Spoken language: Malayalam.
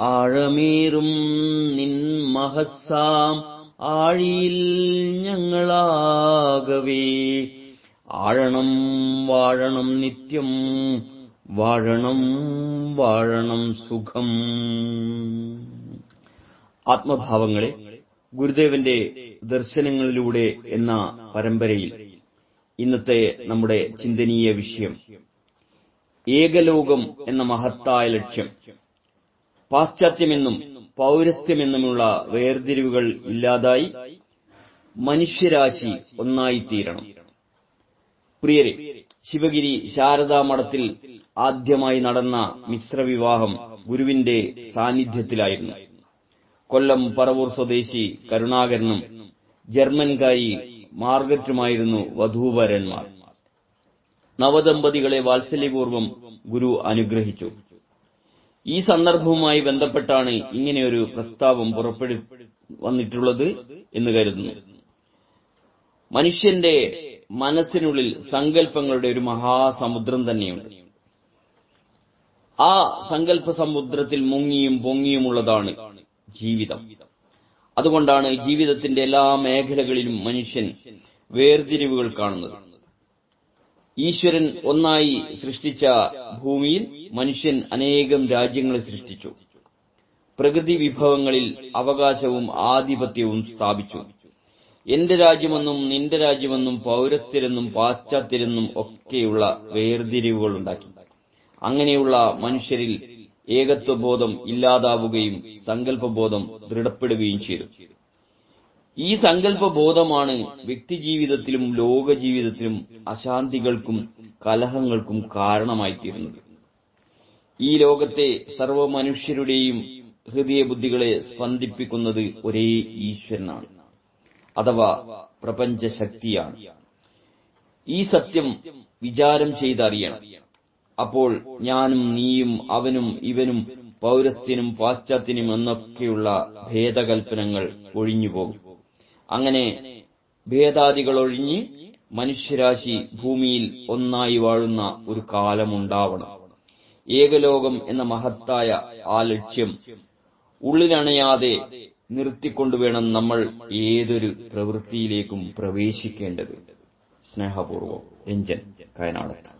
ആഴമേറും നിൻ മഹസ്സാം ആഴിയിൽ ഞങ്ങളാകവേ. ആഴണം വാഴണം നിത്യം വാഴണം വാഴണം സുഖം. ആത്മഭാവങ്ങളെ ഗുരുദേവന്റെ ദർശനങ്ങളിലൂടെ എന്ന പരമ്പരയിൽ ഇന്നത്തെ നമ്മുടെ ചിന്തനീയ വിഷയം. ഏകലോകം എന്ന മഹത്തായ ലക്ഷ്യം. പാശ്ചാത്യമെന്നും പൗരസ്ത്യമെന്നുമുള്ള വേർതിരിവുകൾ ഇല്ലാതായി മനുഷ്യരാശി ഒന്നായിത്തീരണം. പ്രിയരെ ശിവഗിരി ശാരദാ മഠത്തിൽ ആദ്യമായി നടന്ന മിശ്രവിവാഹം ഗുരുവിന്റെ സാന്നിധ്യത്തിലായിരുന്നു. കൊല്ലം പറവൂർ സ്വദേശി കരുണാകരനും ജർമ്മൻകാരി മാർഗറ്റുമായിരുന്നു വധൂവരന്മാർ. നവദമ്പതികളെ വാത്സല്യപൂർവം ഗുരു അനുഗ്രഹിച്ചു. ഈ സന്ദർഭവുമായി ബന്ധപ്പെട്ടാണ് ഇങ്ങനെയൊരു പ്രസ്താവം പുറപ്പെടു വന്നിട്ടുള്ളത് എന്ന് കരുതുന്നു. മനുഷ്യന്റെ മനസ്സിനുള്ളിൽ സങ്കല്പങ്ങളുടെ ഒരു മഹാസമുദ്രം തന്നെയുണ്ട്. ആ സങ്കല്പ സമുദ്രത്തിൽ മുങ്ങിയും പൊങ്ങിയുമുള്ളതാണ് ജീവിതം. അതുകൊണ്ടാണ് ജീവിതത്തിന്റെ എല്ലാ മേഖലകളിലും മനുഷ്യൻ വേർതിരിവുകൾ കാണുന്നത്. ഈശ്വരൻ ഒന്നായി സൃഷ്ടിച്ച ഭൂമിയിൽ മനുഷ്യൻ അനേകം രാജ്യങ്ങളെ സൃഷ്ടിച്ചു. പ്രകൃതി വിഭവങ്ങളിൽ അവകാശവും ആധിപത്യവും സ്ഥാപിച്ചു. എന്റെ രാജ്യമെന്നും നിന്റെ രാജ്യമെന്നും പൗരസ്ഥരെന്നും പാശ്ചാത്യരെന്നും ഒക്കെയുള്ള വേർതിരിവുകൾ ഉണ്ടാക്കി. അങ്ങനെയുള്ള മനുഷ്യരിൽ ഏകത്വബോധം ഇല്ലാതാവുകയും സങ്കല്പബോധം ദൃഢപ്പെടുകയും ചെയ്തു. ഈ സങ്കല്പബോധമാണ് വ്യക്തിജീവിതത്തിലും ലോകജീവിതത്തിലും അശാന്തികൾക്കും കലഹങ്ങൾക്കും കാരണമായിത്തീരുന്നത്. ഈ ലോകത്തെ സർവ മനുഷ്യരുടെയും ഹൃദയ ബുദ്ധികളെ സ്പന്ദിപ്പിക്കുന്നത് ഒരേ ഈശ്വരനാണ് അഥവാ പ്രപഞ്ചശക്തിയാണ്. ഈ സത്യം വിചാരം ചെയ്തറിയണം. അപ്പോൾ ഞാനും നീയും അവനും ഇവനും പൗരസ്ത്യനും പാശ്ചാത്യനും എന്നൊക്കെയുള്ള ഭേദകൽപ്പനങ്ങൾ ഒഴിഞ്ഞുപോകും. അങ്ങനെ ഭേദാദികളൊഴിഞ്ഞ് മനുഷ്യരാശി ഭൂമിയിൽ ഒന്നായി വാഴുന്ന ഒരു കാലമുണ്ടാവണം. ഏകലോകം എന്ന മഹത്തായ ആ ലക്ഷ്യം ഉള്ളിലണയാതെ നിർത്തിക്കൊണ്ടുവേണം നമ്മൾ ഏതൊരു പ്രവൃത്തിയിലേക്കും പ്രവേശിക്കേണ്ടത്. സ്നേഹപൂർവം എഞ്ചൻ കയനാടത്ത്.